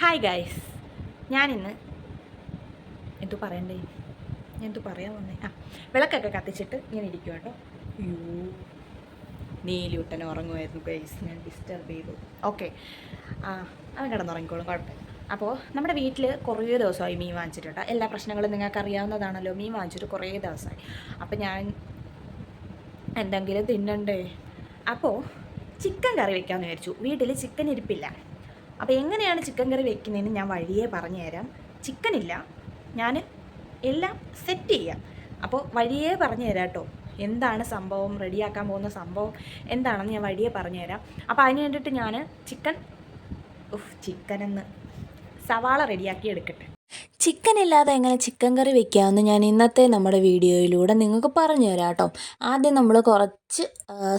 Hi guys ഞാനിന്ന് എന്തു പറയണ്ടേ? ഞാൻ എന്തു പറയാൻ വന്നേ? ആ വിളക്കൊക്കെ കത്തിച്ചിട്ട് ഇങ്ങനെ ഇരിക്കും കേട്ടോ അയ്യോ നീലിയുട്ടൻ ഉറങ്ങുമായിരുന്നു ഗൈസ് ഞാൻ ഡിസ്റ്റർബ് ചെയ്തു. ഓക്കെ ആ അവൻ കിടന്നുറങ്ങിക്കോളും കുഴപ്പമില്ല. അപ്പോൾ നമ്മുടെ വീട്ടിൽ കുറേ ദിവസമായി മീൻ വാങ്ങിച്ചിട്ട് കേട്ടോ എല്ലാ പ്രശ്നങ്ങളും നിങ്ങൾക്ക് അറിയാവുന്നതാണല്ലോ. മീൻ വാങ്ങിച്ചിട്ട് കുറേ ദിവസമായി. അപ്പോൾ ഞാൻ എന്തെങ്കിലും തിന്നണ്ടേ? അപ്പോൾ ചിക്കൻ കറി വെക്കാമെന്ന് വിചാരിച്ചു. വീട്ടിൽ ചിക്കൻ ഇരിപ്പില്ല. അപ്പോൾ എങ്ങനെയാണ് ചിക്കൻ കറി വെക്കുന്നതെന്ന് ഞാൻ വഴിയേ പറഞ്ഞു തരാം. ചിക്കൻ ഇല്ല ഞാൻ എല്ലാം സെറ്റ് ചെയ്യാം. അപ്പോൾ വഴിയേ പറഞ്ഞു തരാം കേട്ടോ എന്താണ് സംഭവം? റെഡിയാക്കാൻ പോകുന്ന സംഭവം എന്താണെന്ന് ഞാൻ വഴിയെ പറഞ്ഞു തരാം. അപ്പോൾ അതിന് വേണ്ടിയിട്ട് ഞാൻ ചിക്കൻ ഉഫ് ചിക്കനെന്ന് സവാള റെഡിയാക്കി എടുക്കട്ടെ. ചിക്കൻ ഇല്ലാതെ എങ്ങനെ ചിക്കൻ കറി വെക്കാമെന്ന് ഞാൻ ഇന്നത്തെ നമ്മുടെ വീഡിയോയിലൂടെ നിങ്ങൾക്ക് പറഞ്ഞു തരാം കേട്ടോ ആദ്യം നമ്മൾ കുറച്ച്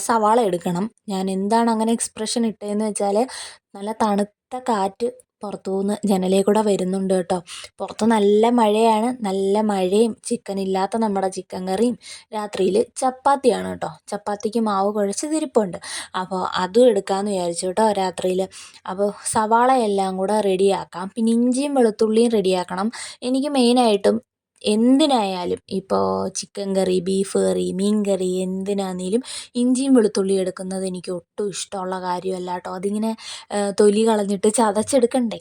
സവാള എടുക്കണം. ഞാൻ എന്താണ് അങ്ങനെ എക്സ്പ്രഷൻ ഇട്ടതെന്ന് വെച്ചാൽ നല്ല തണുത്ത കാറ്റ് പുറത്തു നിന്ന് ജനലിൽ കൂടെ വരുന്നുണ്ട് കേട്ടോ. പുറത്ത് നല്ല മഴയാണ്. നല്ല മഴയും ചിക്കൻ ഇല്ലാത്ത നമ്മുടെ ചിക്കൻ കറിയും. രാത്രിയിൽ ചപ്പാത്തിയാണ് കേട്ടോ. ചപ്പാത്തിക്ക് മാവ് കുഴച്ച് തിരിപ്പുണ്ട്. അപ്പോൾ അതും എടുക്കാമെന്ന് വിചാരിച്ചു കേട്ടോ രാത്രിയിൽ അപ്പോൾ സവാള എല്ലാം കൂടെ റെഡിയാക്കാം പിന്നെ ഇഞ്ചിയും വെളുത്തുള്ളിയും റെഡിയാക്കണം എനിക്ക് മെയിനായിട്ടും എന്തിനായാലും ഇപ്പോൾ ചിക്കൻ കറി ബീഫ് കറി മീൻ കറി എന്തിനാന്നേലും ഇഞ്ചിയും വെളുത്തുള്ളിയും എടുക്കുന്നത് എനിക്ക് ഒട്ടും ഇഷ്ടമുള്ള കാര്യമല്ല കേട്ടോ അതിങ്ങനെ തൊലി കളഞ്ഞിട്ട് ചതച്ചെടുക്കണ്ടേ?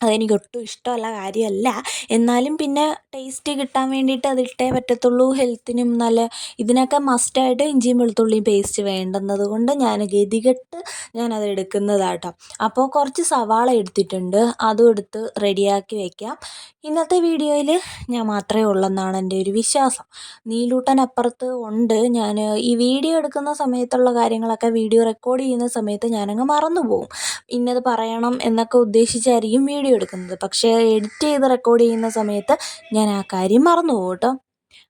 അതെനിക്ക് ഒട്ടും ഇഷ്ടമുള്ള കാര്യമല്ല. എന്നാലും പിന്നെ ടേസ്റ്റ് കിട്ടാൻ വേണ്ടിയിട്ട് അതിട്ടേ പറ്റത്തുള്ളൂ. ഹെൽത്തിനും നല്ല ഇതിനൊക്കെ മസ്റ്റായിട്ട് ഇഞ്ചിയും വെളുത്തുള്ളിയും പേസ്റ്റ് വേണ്ടുന്നത് കൊണ്ട് ഞാൻ ഗതികെട്ട് ഞാനത് എടുക്കുന്നതാട്ടോ. അപ്പോൾ കുറച്ച് സവാള എടുത്തിട്ടുണ്ട്. അതും എടുത്ത് റെഡിയാക്കി വയ്ക്കാം ഇന്നത്തെ വീഡിയോയിൽ ഞാൻ മാത്രമേ ഉള്ളെന്നാണ് എന്റെ ഒരു വിശ്വാസം. നീലൂട്ടനപ്പുറത്ത് ഉണ്ട്. ഞാൻ ഈ വീഡിയോ എടുക്കുന്ന സമയത്തുള്ള കാര്യങ്ങളൊക്കെ വീഡിയോ റെക്കോർഡ് ചെയ്യുന്ന സമയത്ത് ഞാനങ്ങ് മറന്നു പോകും ഇന്നത് പറയണം എന്നൊക്കെ ഉദ്ദേശിച്ചായിരിക്കും വീഡിയോ എടുക്കുന്നത്. പക്ഷേ എഡിറ്റ് ചെയ്ത് റെക്കോർഡ് ചെയ്യുന്ന സമയത്ത് ഞാൻ ആ കാര്യം മറന്നു പോകും കേട്ടോ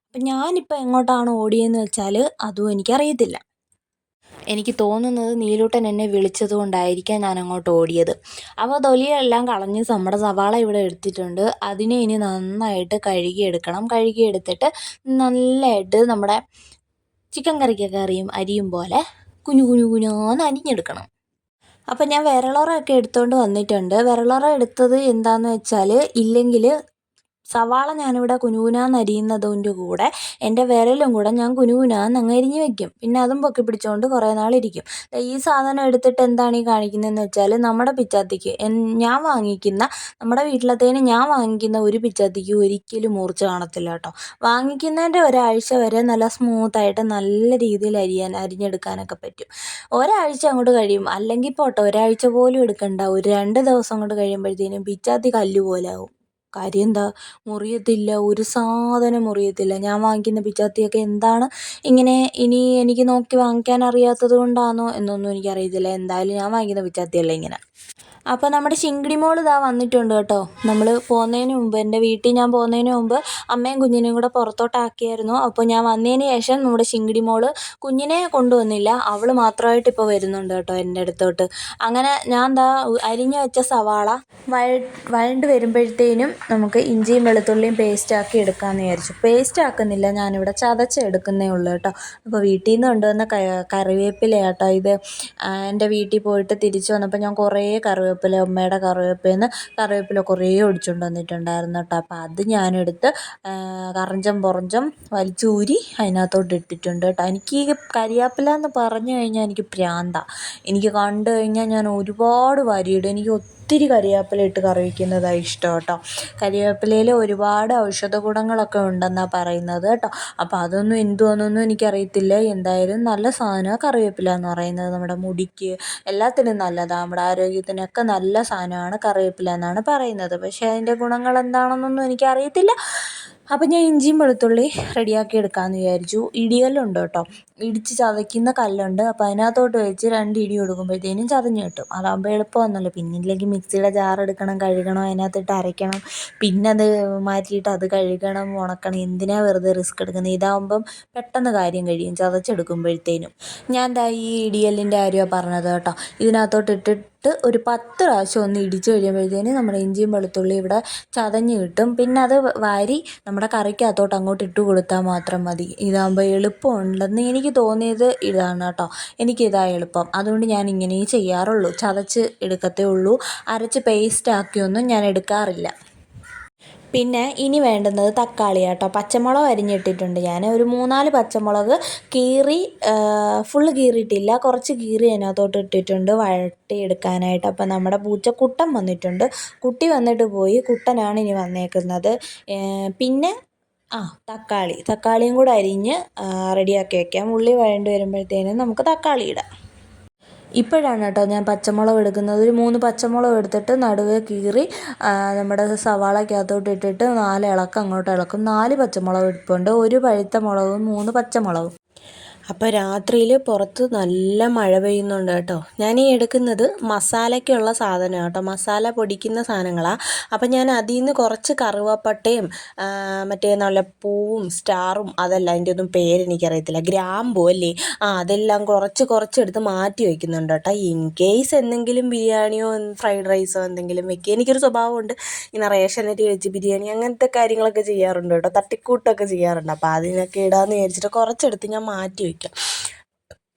അപ്പം ഞാനിപ്പോൾ എങ്ങോട്ടാണ് ഓടിയെന്ന് വെച്ചാൽ അതും എനിക്കറിയത്തില്ല. എനിക്ക് തോന്നുന്നത് നീലൂട്ടൻ എന്നെ വിളിച്ചത് കൊണ്ടായിരിക്കാം ഞാൻ അങ്ങോട്ട് ഓടിയത്. അപ്പോൾ തൊലിയെല്ലാം കളഞ്ഞ് നമ്മുടെ സവാള ഇവിടെ എടുത്തിട്ടുണ്ട്. അതിനെ ഇനി നന്നായിട്ട് കഴുകിയെടുക്കണം. കഴുകിയെടുത്തിട്ട് നല്ലതായിട്ട് നമ്മുടെ ചിക്കൻ കറിക്കൊക്കെ അറിയും അരിയും പോലെ കുഞ്ഞു കുഞ്ഞു കുഞ്ഞാന്ന് അരിഞ്ഞെടുക്കണം. അപ്പം ഞാൻ വിരളറൊക്കെ എടുത്തുകൊണ്ട് വന്നിട്ടുണ്ട്. വിരളറ എടുത്തത് എന്താന്ന് വെച്ചാൽ ഇല്ലെങ്കിൽ സവാള ഞാനിവിടെ കുനുകുനാന്ന് അരിയുന്നതിന്റെ കൂടെ എന്റെ വിരലും കൂടെ ഞാൻ കുനുകുനാന്ന് അങ്ങ് അരിഞ്ഞ് വെക്കും. പിന്നെ അതും പൊക്കി പിടിച്ചുകൊണ്ട് കുറേ നാളിരിക്കും ഈ സാധനം എടുത്തിട്ട് എന്താണ് ഈ കാണിക്കുന്നതെന്ന് വെച്ചാൽ നമ്മുടെ പിച്ചാത്തിക്ക് ഞാൻ വാങ്ങിക്കുന്ന നമ്മുടെ വീട്ടിലത്തേന് ഞാൻ വാങ്ങിക്കുന്ന ഒരു പിച്ചാത്തിക്ക് ഒരിക്കലും മൂർച്ച കാണത്തില്ല കേട്ടോ. വാങ്ങിക്കുന്നതിന്റെ ഒരാഴ്ച വരെ നല്ല സ്മൂത്തായിട്ട് നല്ല രീതിയിൽ അരിയാൻ അരിഞ്ഞെടുക്കാനൊക്കെ പറ്റും. ഒരാഴ്ച അങ്ങോട്ട് കഴിയും. അല്ലെങ്കിൽ പോട്ടെ ഒരാഴ്ച പോലും എടുക്കണ്ട. ഒരു രണ്ട് ദിവസം കൊണ്ട് കഴിയുമ്പോഴത്തേനും പിച്ചാത്തി കല്ല് പോലെ ആവും. കാര്യം എന്താ മുറിയത്തില്ല ഒരു സാധനം മുറിയത്തില്ല. ഞാൻ വാങ്ങിക്കുന്ന പിച്ചാത്തിയൊക്കെ എന്താണ്? ഇങ്ങനെ ഇനി എനിക്ക് നോക്കി വാങ്ങിക്കാൻ അറിയാത്തത് കൊണ്ടാണോ എന്നൊന്നും എനിക്കറിയത്തില്ല. എന്തായാലും ഞാൻ വാങ്ങിക്കുന്ന പിച്ചാത്തിയല്ല ഇങ്ങനെ. അപ്പോൾ നമ്മുടെ ശിങ്കിടി മോൾ ഇതാ വന്നിട്ടുണ്ട് കേട്ടോ. നമ്മൾ പോകുന്നതിന് മുമ്പ് എന്റെ വീട്ടിൽ ഞാൻ പോകുന്നതിന് മുമ്പ് അമ്മയും കുഞ്ഞിനെയും കൂടെ പുറത്തോട്ടാക്കിയായിരുന്നു. അപ്പോൾ ഞാൻ വന്നതിന് ശേഷം നമ്മുടെ ശിങ്കിടി മോൾ കുഞ്ഞിനെ കൊണ്ടുവന്നില്ല. അവൾ മാത്രമായിട്ട് ഇപ്പോൾ വരുന്നുണ്ട് കേട്ടോ എന്റെ അടുത്തോട്ട്. അങ്ങനെ ഞാൻ എന്താ അരിഞ്ഞു വെച്ച സവാള വഴണ്ട് വരുമ്പോഴത്തേനും നമുക്ക് ഇഞ്ചിയും വെളുത്തുള്ളിയും പേസ്റ്റാക്കി എടുക്കാമെന്ന് വിചാരിച്ചു. പേസ്റ്റ് ആക്കുന്നില്ല ഞാനിവിടെ ചതച്ചെടുക്കുന്നേ ഉള്ളൂ കേട്ടോ. അപ്പോൾ വീട്ടിൽ നിന്ന് കൊണ്ടുവന്ന കറിവേപ്പില കേട്ടോ ഇത്. എന്റെ വീട്ടിൽ പോയിട്ട് തിരിച്ചു വന്നപ്പോൾ ഞാൻ കുറേ കറിവേപ്പില ഉമ്മയുടെ കറിവേപ്പിൽ നിന്ന് കറിവേപ്പില കുറേ ഒടിച്ചുകൊണ്ട് വന്നിട്ടുണ്ടായിരുന്നു കേട്ടോ. അപ്പോൾ അത് ഞാനെടുത്ത് കറഞ്ചം പുറഞ്ചം വലിച്ചൂരി അതിനകത്തോട്ട് ഇട്ടിട്ടുണ്ട് കേട്ടോ. എനിക്ക് ഈ കരിയാപ്പില എന്ന് പറഞ്ഞു കഴിഞ്ഞാൽ എനിക്ക് പ്രാന്ത. എനിക്ക് കണ്ടു കഴിഞ്ഞാൽ ഞാൻ ഒരുപാട് വരിയിടും. എനിക്ക് ഒത്തിരി കറിവേപ്പില ഇട്ട് കറി വയ്ക്കുന്നതാണ് ഇഷ്ടം കേട്ടോ. കറിവേപ്പിലയിൽ ഒരുപാട് ഔഷധ ഗുണങ്ങളൊക്കെ ഉണ്ടെന്നാണ് പറയുന്നത് കേട്ടോ. അപ്പോൾ അതൊന്നും എന്തുവാണെന്നൊന്നും എനിക്കറിയത്തില്ല. എന്തായാലും നല്ല സാധനമാണ് കറിവേപ്പില എന്ന് പറയുന്നത് നമ്മുടെ മുടിക്ക്. എല്ലാത്തിനും നല്ലതാണ് നമ്മുടെ ആരോഗ്യത്തിനൊക്കെ നല്ല സാധനമാണ് കറിവേപ്പില എന്നാണ് പറയുന്നത്. പക്ഷേ അതിന്റെ ഗുണങ്ങൾ എന്താണെന്നൊന്നും എനിക്കറിയത്തില്ല. അപ്പം ഞാൻ ഇഞ്ചിയും വെളുത്തുള്ളി റെഡിയാക്കി എടുക്കാമെന്ന് വിചാരിച്ചു. ഇടികല്ലുണ്ട് കേട്ടോ. ഇടിച്ച് ചതയ്ക്കുന്ന കല്ലുണ്ട്. അപ്പോൾ അതിനകത്തോട്ട് വെച്ച് രണ്ട് ഇടി കൊടുക്കുമ്പോഴത്തേനും ചതഞ്ഞ് കിട്ടും. അതാകുമ്പോൾ എളുപ്പമൊന്നുമല്ല പിന്നെ ഇല്ലെങ്കിൽ മിക്സിയുടെ ജാർ എടുക്കണം കഴുകണം അതിനകത്തിട്ട് അരയ്ക്കണം. പിന്നെ അത് മാറ്റിയിട്ട് അത് കഴുകണം ഉണക്കണം. എന്തിനാണ് വെറുതെ റിസ്ക് എടുക്കുന്നത്? ഇതാകുമ്പം പെട്ടെന്ന് കാര്യം കഴിയും ചതച്ചെടുക്കുമ്പോഴത്തേനും. ഞാൻ ദാ ഈ ഇടിയല്ലിന്റെ കാര്യമാണ് പറഞ്ഞത് കേട്ടോ. ഇതിനകത്തോട്ട് ഇട്ടിട്ട് ഒരു പത്ത് പ്രാവശ്യം ഒന്ന് ഇടിച്ച് കഴിയുമ്പോഴത്തേനും നമ്മുടെ ഇഞ്ചിയും വെളുത്തുള്ളി ഇവിടെ ചതഞ്ഞ് കിട്ടും. പിന്നെ അത് വാരി നമ്മുടെ കറിക്കകത്തോട്ട് അങ്ങോട്ട് ഇട്ട് കൊടുത്താൽ മാത്രം മതി. ഇതാകുമ്പോൾ എളുപ്പമുണ്ടെന്ന് എനിക്ക് തോന്നിയത് ഇതാണ് കേട്ടോ. എനിക്കിതാ എളുപ്പം. അതുകൊണ്ട് ഞാൻ ഇങ്ങനെ ചെയ്യാറുള്ളൂ. ചതച്ച് എടുക്കത്തേ ഉള്ളൂ. അരച്ച് പേസ്റ്റ് ആക്കിയൊന്നും ഞാൻ എടുക്കാറില്ല. പിന്നെ ഇനി വേണ്ടുന്നത് തക്കാളി കേട്ടോ പച്ചമുളക് അരിഞ്ഞിട്ടിട്ടുണ്ട് ഞാൻ ഒരു മൂന്നാൽ പച്ചമുളക് കീറി ഫുള്ള് കീറിയിട്ടില്ല. കുറച്ച് കീറി അതിനകത്തോട്ട് ഇട്ടിട്ടുണ്ട് വഴട്ടി എടുക്കാനായിട്ട് അപ്പം നമ്മുടെ പൂച്ച കുട്ടൻ വന്നിട്ടുണ്ട്. കുട്ടി വന്നിട്ട് പോയി കുട്ടനാണ് ഇനി വന്നേക്കുന്നത്. പിന്നെ ആ തക്കാളി. തക്കാളിയും കൂടെ അരിഞ്ഞ് റെഡിയാക്കി വയ്ക്കാം ഉള്ളി വഴണ്ടി വരുമ്പോഴത്തേനും നമുക്ക് തക്കാളി ഇടാം. ഇപ്പോഴാണ് കേട്ടോ ഞാൻ പച്ചമുളക് എടുക്കുന്നത്. ഒരു മൂന്ന് പച്ചമുളക് എടുത്തിട്ട് നടുവേ കീറി നമ്മുടെ സവാളക്കകത്തോട്ട് ഇട്ടിട്ട് നാല് ഇളക്കം അങ്ങോട്ട് ഇളക്കും. നാല് പച്ചമുളക് ഇരിപ്പുണ്ട് ഒരു പഴുത്ത മുളകും മൂന്ന് പച്ചമുളകും. അപ്പോൾ രാത്രിയിൽ പുറത്ത് നല്ല മഴ പെയ്യുന്നുണ്ട് കേട്ടോ. ഞാൻ ഈ എടുക്കുന്നത് മസാലയ്ക്കുള്ള സാധനം കേട്ടോ. മസാല പൊടിക്കുന്ന സാധനങ്ങളാണ് അപ്പം ഞാൻ അതിൽ നിന്ന് കുറച്ച് കറുവപ്പട്ടയും മറ്റേ നല്ല പൂവും സ്റ്റാറും അതല്ല അതിന്റെ ഒന്നും പേരെനിക്കറിയത്തില്ല ഗ്രാമ്പൂ അല്ലേ? ആ അതെല്ലാം കുറച്ച് കുറച്ചെടുത്ത് മാറ്റി വയ്ക്കുന്നുണ്ട് കേട്ടോ. ഇൻ കേസ് എന്തെങ്കിലും ബിരിയാണിയോ ഫ്രൈഡ് റൈസോ എന്തെങ്കിലും വെക്കുക എനിക്കൊരു സ്വഭാവമുണ്ട്. ഇങ്ങനെ റേഷനരി വെച്ച് ബിരിയാണി അങ്ങനത്തെ കാര്യങ്ങളൊക്കെ ചെയ്യാറുണ്ട് കേട്ടോ. തട്ടിക്കൂട്ടൊക്കെ ചെയ്യാറുണ്ട്. അപ്പോൾ അതിനൊക്കെ ഇടാമെന്ന് വിചാരിച്ചിട്ട് കുറച്ചെടുത്ത് ഞാൻ മാറ്റി വയ്ക്കും.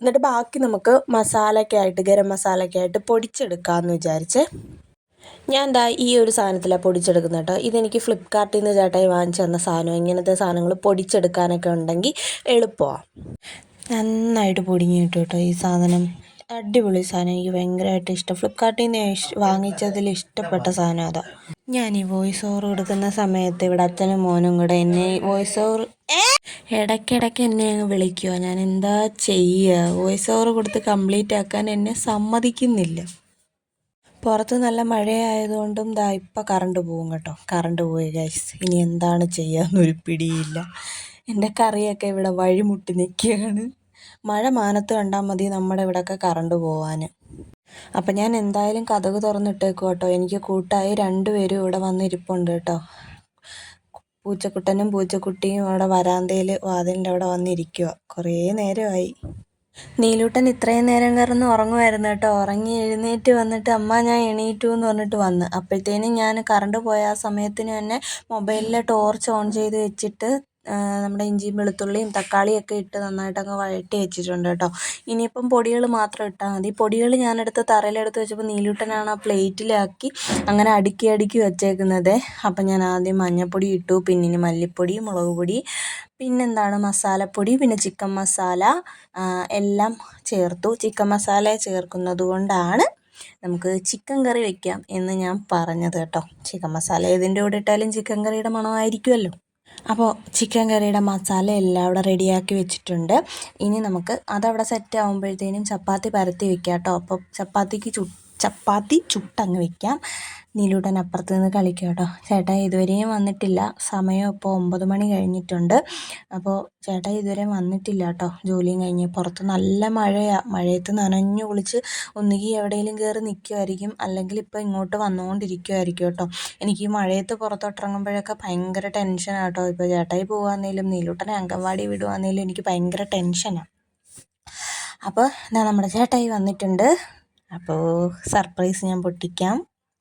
എന്നിട്ട് ബാക്കി നമുക്ക് മസാലയ്ക്കായിട്ട് ഗരം മസാലയ്ക്കായിട്ട് പൊടിച്ചെടുക്കാമെന്ന് വിചാരിച്ച് ഞാൻ എന്താ ഈ ഒരു സാധനത്തിലാണ് പൊടിച്ചെടുക്കുന്നത് കേട്ടോ. ഇതെനിക്ക് ഫ്ലിപ്കാർട്ടിൽ നിന്ന് ചേട്ടായി വാങ്ങിച്ചു തന്ന സാധനം. ഇങ്ങനത്തെ സാധനങ്ങൾ പൊടിച്ചെടുക്കാനൊക്കെ ഉണ്ടെങ്കിൽ എളുപ്പമാണ് നന്നായിട്ട് പൊടിഞ്ഞ് കിട്ടും കേട്ടോ ഈ സാധനം. അടിപൊളി സാധനം. എനിക്ക് ഭയങ്കരമായിട്ട് ഇഷ്ടം. ഫ്ലിപ്കാർട്ടിൽ നിന്ന് വാങ്ങിച്ചതിൽ ഇഷ്ടപ്പെട്ട സാധനം അതാ. ഞാൻ ഈ വോയിസ് ഓവർ കൊടുക്കുന്ന സമയത്ത് ഇവിടെ അച്ഛനും മോനും കൂടെ എന്നെ വോയിസ് ഓവർ ഇടയ്ക്കിടയ്ക്ക് എന്നെ അങ്ങ് വിളിക്കുക ഞാൻ എന്താ ചെയ്യുക വോയിസ് ഓവർ കൊടുത്ത് കംപ്ലീറ്റ് ആക്കാൻ എന്നെ സമ്മതിക്കുന്നില്ല. പുറത്ത് നല്ല മഴയായതുകൊണ്ടും ദാ ഇപ്പം കറണ്ട് പോകും കേട്ടോ. കറണ്ട് പോയി ഗൈസ് ഇനി എന്താണ് ചെയ്യാന്നൊരു പിടിയില്ല. എന്റെ കറിയൊക്കെ ഇവിടെ വഴിമുട്ടി നിൽക്കുകയാണ്. മഴ മാനത്ത് കണ്ടാൽ മതി നമ്മുടെ ഇവിടെയൊക്കെ കറണ്ട് പോവാൻ അപ്പം ഞാൻ എന്തായാലും കഥക് തുറന്നിട്ടേക്കും കേട്ടോ. എനിക്ക് കൂട്ടായി രണ്ടുപേരും ഇവിടെ വന്നിരിപ്പുണ്ട് കേട്ടോ. പൂച്ചക്കുട്ടനും പൂച്ചക്കുട്ടിയും അവിടെ വരാന്തയിൽ വാതിലിന്റെ അവിടെ വന്നിരിക്കുക കുറേ നേരമായി. നീലൂട്ടൻ ഇത്രയും നേരം കിടന്ന് ഉറങ്ങുമായിരുന്നു കേട്ടോ. ഉറങ്ങി എഴുന്നേറ്റ് വന്നിട്ട് അമ്മ ഞാൻ എണീറ്റു എന്ന് പറഞ്ഞിട്ട് വന്ന്. അപ്പോഴത്തേനും ഞാൻ കറണ്ട് പോയ ആ സമയത്തിന് തന്നെ മൊബൈലിലെ ടോർച്ച് ഓൺ ചെയ്ത് വെച്ചിട്ട് നമ്മുടെ ഇഞ്ചിയും വെളുത്തുള്ളിയും തക്കാളിയൊക്കെ ഇട്ട് നന്നായിട്ട് അങ്ങ് വഴറ്റി വെച്ചിട്ടുണ്ട് കേട്ടോ. ഇനിയിപ്പം പൊടികൾ മാത്രം ഇട്ടാൽ മതി. പൊടികൾ ഞാനെടുത്ത് തറയിലെടുത്ത് വെച്ചപ്പോൾ നീലൂട്ടനാണ് ആ പ്ലേറ്റിലാക്കി അങ്ങനെ അടുക്കി അടുക്കി വെച്ചേക്കുന്നത്. അപ്പം ഞാൻ ആദ്യം മഞ്ഞൾപ്പൊടി ഇട്ടു പിന്നെ ഇനി മല്ലിപ്പൊടി മുളക് പൊടി പിന്നെന്താണ് മസാലപ്പൊടി പിന്നെ ചിക്കൻ മസാല എല്ലാം ചേർത്തു. ചിക്കൻ മസാല ചേർക്കുന്നത് കൊണ്ടാണ് നമുക്ക് ചിക്കൻ കറി വെക്കാം എന്ന് ഞാൻ പറഞ്ഞത് കേട്ടോ. ചിക്കൻ മസാല ഏതിന്റെ കൂടെ ഇട്ടാലും ചിക്കൻ കറിയുടെ മണമായിരിക്കുമല്ലോ. അപ്പോൾ ചിക്കൻ കറിയുടെ മസാല എല്ലാം അവിടെ റെഡിയാക്കി വെച്ചിട്ടുണ്ട്. ഇനി നമുക്ക് അതവിടെ സെറ്റ് ആകുമ്പോഴത്തേനും ചപ്പാത്തി പരത്തി വെക്കാം കേട്ടോ അപ്പോൾ ചപ്പാത്തിക്ക് ചു ചപ്പാത്തി ചുട്ടങ്ങ് വെക്കാം. നീലൂട്ടൻ അപ്പുറത്ത് നിന്ന് കളിക്കുക കേട്ടോ. ചേട്ടാ ഇതുവരെയും വന്നിട്ടില്ല. സമയം ഇപ്പോൾ ഒമ്പത് മണി കഴിഞ്ഞിട്ടുണ്ട്. അപ്പോൾ ചേട്ടാ ഇതുവരെയും വന്നിട്ടില്ല കേട്ടോ. ജോലിയും കഴിഞ്ഞ് പുറത്ത് നല്ല മഴയാണ് മഴയത്ത് നനഞ്ഞു കുളിച്ച് ഒന്നുകിൽ എവിടെയെങ്കിലും കയറി നിൽക്കുമായിരിക്കും അല്ലെങ്കിൽ ഇപ്പോൾ ഇങ്ങോട്ട് വന്നുകൊണ്ടിരിക്കുമായിരിക്കും കേട്ടോ. എനിക്ക് ഈ മഴയത്ത് പുറത്തോട്ടിറങ്ങുമ്പോഴൊക്കെ ഭയങ്കര ടെൻഷനാണ് കേട്ടോ. ഇപ്പോൾ ചേട്ടായി പോകുകയാണെങ്കിലും നീലൂട്ടനെ അംഗൻവാടി വിടുകയാണെങ്കിലും എനിക്ക് ഭയങ്കര ടെൻഷനാണ് അപ്പോൾ എന്താ നമ്മുടെ ചേട്ടായി വന്നിട്ടുണ്ട്. അപ്പോൾ സർപ്രൈസ് ഞാൻ പൊട്ടിക്കാം.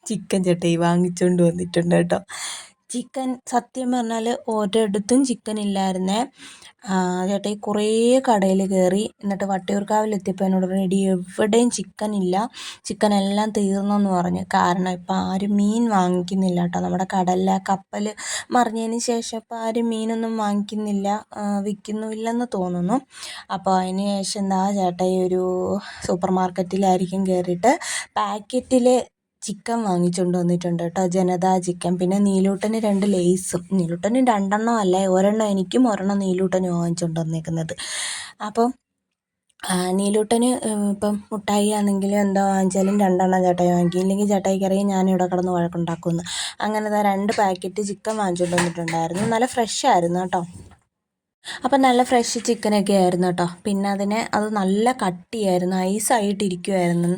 ചിക്കൻ ചട്ടി വാങ്ങിച്ചുകൊണ്ട് വന്നിട്ടുണ്ട് കേട്ടോ. ചിക്കൻ സത്യം പറഞ്ഞാൽ ഒരിടത്തും ചിക്കൻ ഇല്ലായിരുന്നേ. ഈ കുറേ കടയിൽ കയറി എന്നിട്ട് വട്ടിയൂർക്കാവിലെത്തിയപ്പോൾ എന്നോട് പറഞ്ഞു എടി എവിടെയും ചിക്കൻ ഇല്ല. ചിക്കൻ എല്ലാം തീർന്നെന്ന് പറഞ്ഞു. കാരണം ഇപ്പം ആരും മീൻ വാങ്ങിക്കുന്നില്ല കേട്ടോ. നമ്മുടെ കടലിലെ കപ്പൽ മറിഞ്ഞതിന് ശേഷം ഇപ്പം ആരും മീനൊന്നും വാങ്ങിക്കുന്നില്ല വിൽക്കുന്നുമില്ലെന്ന് തോന്നുന്നു. അപ്പോൾ അതിന് ശേഷം എന്താ ചേട്ടാ ഈ ഒരു സൂപ്പർ മാർക്കറ്റിലായിരിക്കും കയറിയിട്ട് പാക്കറ്റിൽ ചിക്കൻ വാങ്ങിച്ചുകൊണ്ട് വന്നിട്ടുണ്ട് കേട്ടോ. ജനതാ ചിക്കൻ. പിന്നെ നീലൂട്ടന് രണ്ട് ലേസും. നീലൂട്ടന് രണ്ടെണ്ണം അല്ല? ഒരെണ്ണം എനിക്കും ഒരെണ്ണം നീലൂട്ടനും വാങ്ങിച്ചുകൊണ്ട് വന്നേക്കുന്നത്. അപ്പം നീലൂട്ടന് ഇപ്പം മുട്ടായി ആണെങ്കിലും എന്തോ വാങ്ങിച്ചാലും രണ്ടെണ്ണം ചേട്ടായി വാങ്ങിക്കും. ഇല്ലെങ്കിൽ ചേട്ടായിക്കറിയാം ഞാനിവിടെ കിടന്ന് വഴക്കുണ്ടാക്കുമെന്ന് അങ്ങനെ രണ്ട് പാക്കറ്റ് ചിക്കൻ വാങ്ങിച്ചുകൊണ്ട് വന്നിട്ടുണ്ടായിരുന്നു. നല്ല ഫ്രഷ് ആയിരുന്നു കേട്ടോ. അപ്പം നല്ല ഫ്രഷ് ചിക്കനൊക്കെ ആയിരുന്നു കേട്ടോ പിന്നെ അതിനെ അത് നല്ല കട്ടിയായിരുന്നു ഐസായിട്ടിരിക്കുമായിരുന്നു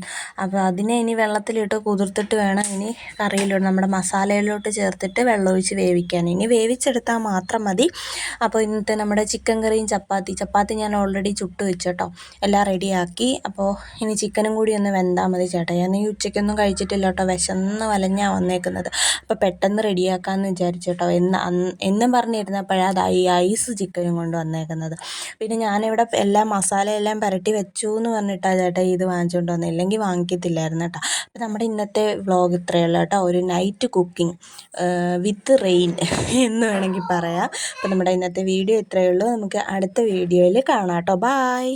അപ്പോൾ അതിനെ ഇനി വെള്ളത്തിലിട്ട് കുതിർത്തിട്ട് വേണം ഇനി കറിയിലോട്ട് നമ്മുടെ മസാലയിലോട്ട് ചേർത്തിട്ട് വെള്ളമൊഴിച്ച് വേവിക്കാൻ. ഇനി വേവിച്ചെടുത്താൽ മാത്രം മതി. അപ്പോൾ ഇന്നത്തെ നമ്മുടെ ചിക്കൻ കറിയും ചപ്പാത്തി ചപ്പാത്തി ഞാൻ ഓൾറെഡി ചുട്ട് വെച്ചു കേട്ടോ എല്ലാം റെഡിയാക്കി അപ്പോൾ ഇനി ചിക്കനും കൂടി ഒന്ന് വെന്താൽ മതി ചേട്ടാ. ഞാൻ ഈ ഉച്ചയ്ക്കൊന്നും കഴിച്ചിട്ടില്ല കേട്ടോ വിശന്ന് വലഞ്ഞാണ് വന്നേക്കുന്നത്. അപ്പോൾ പെട്ടെന്ന് റെഡിയാക്കാമെന്ന് വിചാരിച്ചു കേട്ടോ എന്ന് എന്നും പറഞ്ഞിരുന്നപ്പോഴേ ഈ ഐസ് ചിക്കനും കൊണ്ട് വന്നേക്കുന്നത്. പിന്നെ ഞാനിവിടെ എല്ലാ മസാലയെല്ലാം പുരട്ടി വെച്ചു എന്ന് പറഞ്ഞിട്ടാണ് ചേട്ടാ ഇത് വാങ്ങിച്ചുകൊണ്ട് വന്നത് ഇല്ലെങ്കിൽ വാങ്ങിക്കത്തില്ലായിരുന്നു കേട്ടോ അപ്പോൾ നമ്മുടെ ഇന്നത്തെ വ്ളോഗ് ഇത്രയേ ഉള്ളൂ കേട്ടോ ഒരു നൈറ്റ് കുക്കിംഗ് വിത്ത് റെയിൻ എന്ന് വേണമെങ്കിൽ പറയാം. അപ്പോൾ നമ്മുടെ ഇന്നത്തെ വീഡിയോ ഇത്രയേ ഉള്ളൂ. നമുക്ക് അടുത്ത വീഡിയോയിൽ കാണാം കേട്ടോ ബായ്